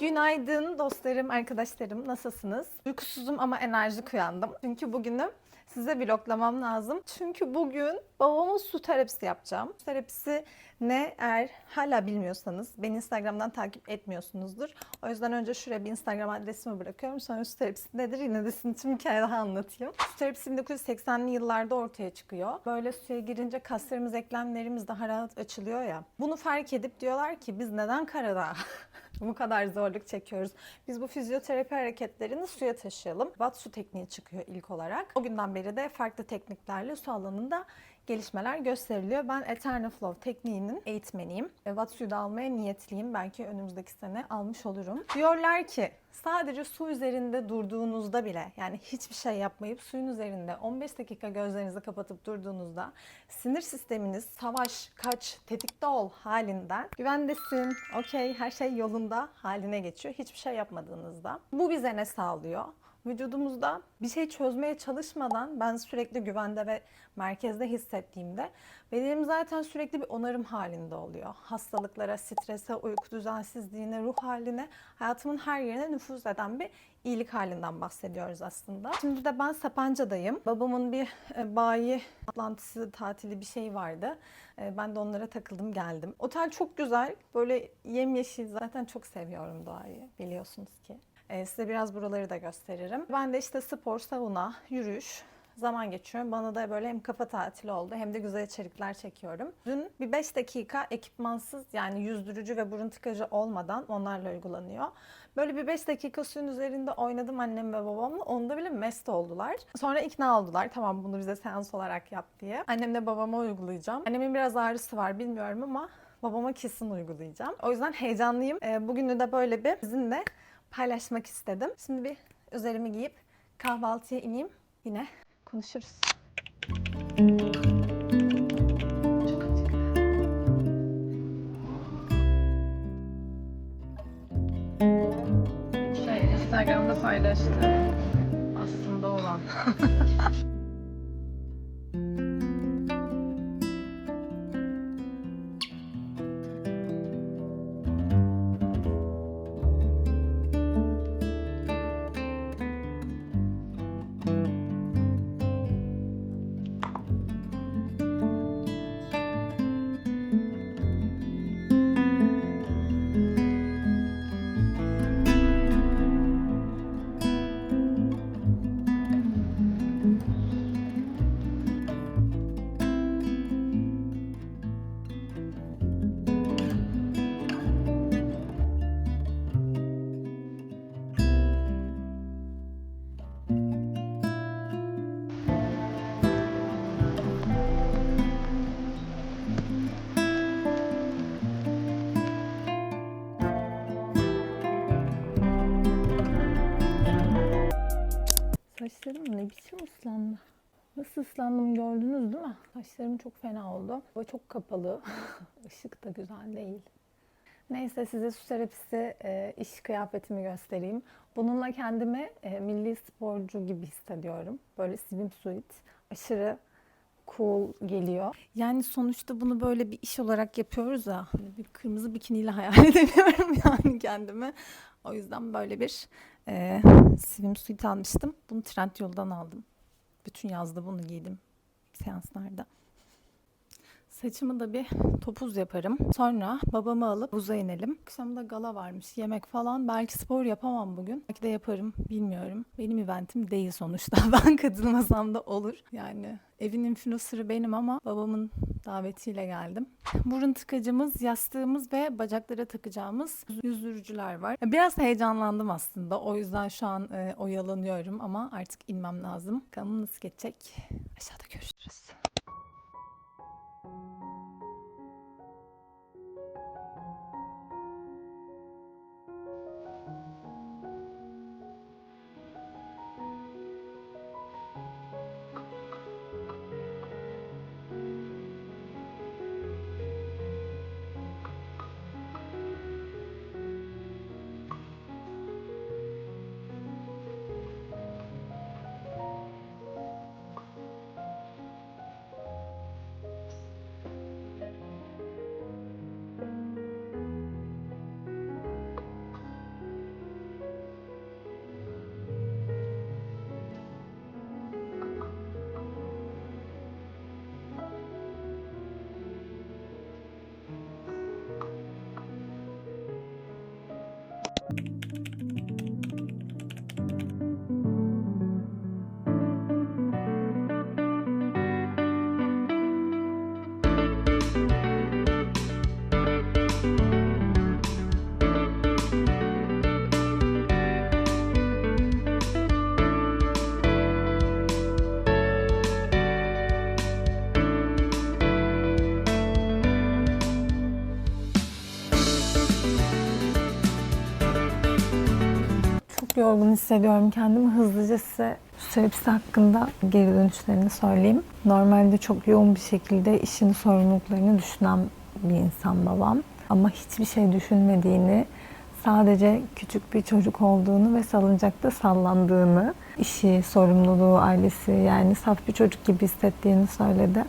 Günaydın. Dostlarım, arkadaşlarım. Nasılsınız? Uykusuzum ama enerjik uyandım. Çünkü bugünüm size vloglamam lazım. Çünkü bugün babamın su terapisi yapacağım. Su terapisi ne eğer hala bilmiyorsanız beni Instagram'dan takip etmiyorsunuzdur. O yüzden önce şuraya bir Instagram adresimi bırakıyorum. Sonra su terapisi nedir yine de sizin bir hikaye daha anlatayım. Su terapisi 1980'li yıllarda ortaya çıkıyor. Böyle suya girince kaslarımız, eklemlerimiz daha rahat açılıyor ya. Bunu fark edip diyorlar ki biz neden karada bu kadar zorluk çekiyoruz. Biz bu fizyoterapi hareketlerini suya taşıyalım. Watt su tekniği çıkıyor ilk olarak. O günden beri de farklı tekniklerle su alanında gelişmeler gösteriliyor. Ben Eternal Flow tekniğinin eğitmeniyim. E, Watt suyu da almaya niyetliyim. Belki önümüzdeki sene almış olurum. Diyorlar ki sadece su üzerinde durduğunuzda bile yani hiçbir şey yapmayıp suyun üzerinde 15 dakika gözlerinizi kapatıp durduğunuzda sinir sisteminiz savaş, kaç, tetikte ol halinden güvendesin, okey her şey yolunda haline geçiyor. Hiçbir şey yapmadığınızda. Bu bize ne sağlıyor? Vücudumuzda bir şey çözmeye çalışmadan ben sürekli güvende ve merkezde hissettiğimde bedenim zaten sürekli bir onarım halinde oluyor. Hastalıklara, strese, uyku düzensizliğine, ruh haline, hayatımın her yerine nüfuz eden bir iyilik halinden bahsediyoruz aslında. Şimdi de ben Sapanca'dayım. Babamın bir e, bayi toplantısı, tatili bir şey vardı. E, Ben de onlara takıldım geldim. Otel çok güzel. Böyle yemyeşil. Zaten çok seviyorum doğayı biliyorsunuz ki. E, Size biraz buraları da gösteririm. Ben de işte spor, sauna, yürüyüş zaman geçiyorum. Bana da böyle hem kafa tatili oldu hem de güzel içerikler çekiyorum. Dün bir 5 dakika ekipmansız yani yüzdürücü ve burun tıkacı olmadan onlarla uygulanıyor. Böyle bir 5 dakika suyun üzerinde oynadım annem ve babamla. Onda bile mest oldular. Sonra ikna oldular. Tamam bunu bize seans olarak yap diye. Annemle babama uygulayacağım. Annemin biraz ağrısı var bilmiyorum ama babama kesin uygulayacağım. O yüzden heyecanlıyım. Ee, Bugünü de böyle bir sizinle paylaşmak istedim. Şimdi bir üzerimi giyip kahvaltıya ineyim. Yine konuşuruz. Şey, Instagram'da paylaştı. Ne biçim ıslandı. Nasıl ıslandım gördünüz değil mi? Saçlarım çok fena oldu. Ve çok kapalı. Işık da güzel değil. Neyse size su terapisi e, iş kıyafetimi göstereyim. Bununla kendimi e, milli sporcu gibi hissediyorum. Böyle swimsuit. Aşırı cool geliyor. Yani sonuçta bunu böyle bir iş olarak yapıyoruz ya. Böyle bir kırmızı bikiniyle hayal edemiyorum yani kendimi. O yüzden böyle bir e, swimsuit almıştım. Bunu Trendyol'dan aldım. Bütün yazda bunu giydim seanslarda. Saçımı da bir topuz yaparım. Sonra babamı alıp buza inelim. Akşam da gala varmış, yemek falan. Belki spor yapamam bugün. Belki de yaparım, bilmiyorum. Benim eventim değil sonuçta. Ben katılmasam da olur. Yani evin influencer'ı benim ama babamın davetiyle geldim. Burun tıkacımız, yastığımız ve bacaklara takacağımız yüzdürücüler var. Biraz heyecanlandım aslında. O yüzden şu an e, oyalanıyorum ama artık inmem lazım. Bakalım nasıl geçecek. Aşağıda görüşürüz. Yorgun hissediyorum kendimi. Hızlıca size süt terapisi hakkında geri dönüşlerini söyleyeyim. Normalde çok yoğun bir şekilde işin sorumluluklarını düşünen bir insan babam. Ama hiçbir şey düşünmediğini, sadece küçük bir çocuk olduğunu ve salıncakta sallandığını, işi, sorumluluğu, ailesi yani saf bir çocuk gibi hissettiğini söyledi.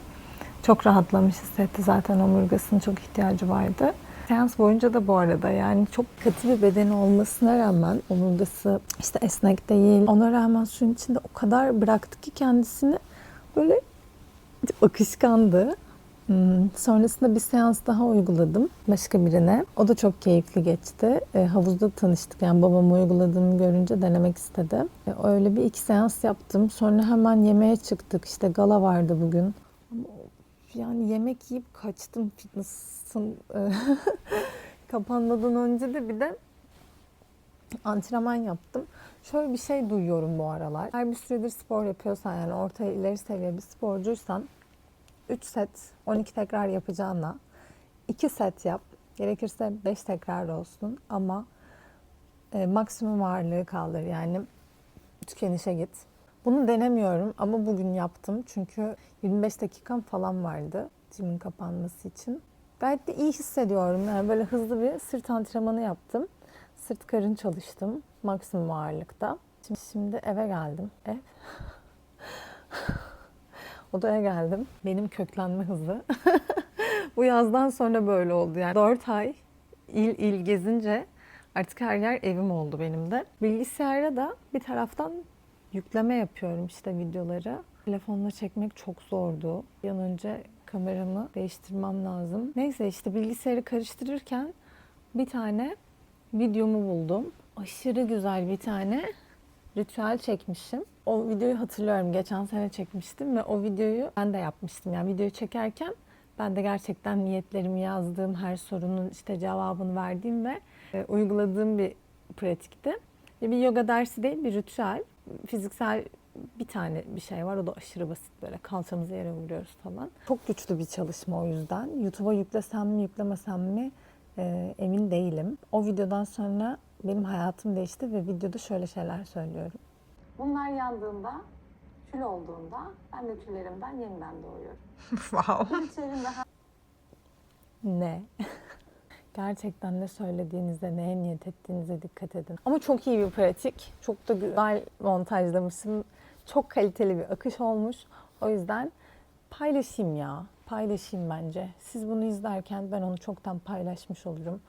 Çok rahatlamış hissetti zaten omurgasının çok ihtiyacı vardı. Seans boyunca da bu arada yani çok katı bir bedeni olmasına rağmen omurgası işte esnek değil. Ona rağmen suyun içinde o kadar bıraktı ki kendisini böyle akışkandı. Hmm, Sonrasında bir seans daha uyguladım başka birine. O da çok keyifli geçti. E, havuzda tanıştık. Yani babam uyguladığımı görünce denemek istedi. E, öyle bir iki seans yaptım. Sonra hemen yemeğe çıktık. İşte gala vardı bugün. Yani yemek yiyip kaçtım fitness'ın e, kapanmadan önce de bir de antrenman yaptım. Şöyle bir şey duyuyorum bu aralar. Her bir süredir spor yapıyorsan yani orta ileri seviye bir sporcuysan 3 set 12 tekrar yapacağına 2 set yap. Gerekirse 5 tekrar olsun ama e, maksimum ağırlığı kaldır. Yani tükenişe git. Bunu denemiyorum ama bugün yaptım. Çünkü 25 dakikam falan vardı jimin kapanması için. Gayet de iyi hissediyorum. Yani böyle hızlı bir sırt antrenmanı yaptım. Sırt karın çalıştım maksimum ağırlıkta. Şimdi, şimdi eve geldim. Ev. Odaya geldim. Benim köklenme hızı. Bu yazdan sonra böyle oldu. Yani 4 ay il il gezince artık her yer evim oldu benim de. Bilgisayara da bir taraftan yükleme yapıyorum işte videoları. Telefonla çekmek çok zordu. Bir an önce kameramı değiştirmem lazım. Neyse işte bilgisayarı karıştırırken bir tane videomu buldum. Aşırı güzel bir tane ritüel çekmişim. O videoyu hatırlıyorum. Geçen sene çekmiştim ve o videoyu ben de yapmıştım. Yani videoyu çekerken ben de gerçekten niyetlerimi yazdığım, her sorunun işte cevabını verdiğim ve e, uyguladığım bir pratikti. Bir yoga dersi değil, bir ritüel. Fiziksel bir tane bir şey var. O da aşırı basit böyle kalçamızı yere vuruyoruz falan. Çok güçlü bir çalışma o yüzden. YouTube'a yüklesem mi yüklemesem mi e, emin değilim. O videodan sonra benim hayatım değişti ve videoda şöyle şeyler söylüyorum. Bunlar yandığında, kül olduğunda ben de küllerimden yeniden doğuyorum. Wow. Ne? Gerçekten ne söylediğinize, neye niyet ettiğinize dikkat edin. Ama çok iyi bir pratik. Çok da güzel montajlamışım. Çok kaliteli bir akış olmuş. O yüzden paylaşayım ya. Paylaşayım bence. Siz bunu izlerken ben onu çoktan paylaşmış olurum.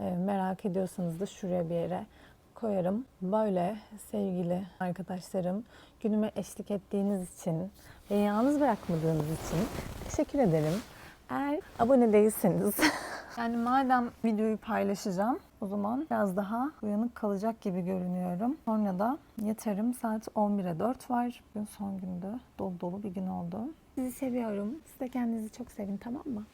Ee, merak ediyorsanız da şuraya bir yere koyarım. Böyle sevgili arkadaşlarım günüme eşlik ettiğiniz için ve yalnız bırakmadığınız için teşekkür ederim. Eğer abone değilseniz yani madem videoyu paylaşacağım o zaman biraz daha uyanık kalacak gibi görünüyorum. Sonra da yatarım. Saat 11'e 4 var. Bugün son gündü. Dolu dolu bir gün oldu. Sizi seviyorum. Siz de kendinizi çok sevin tamam mı?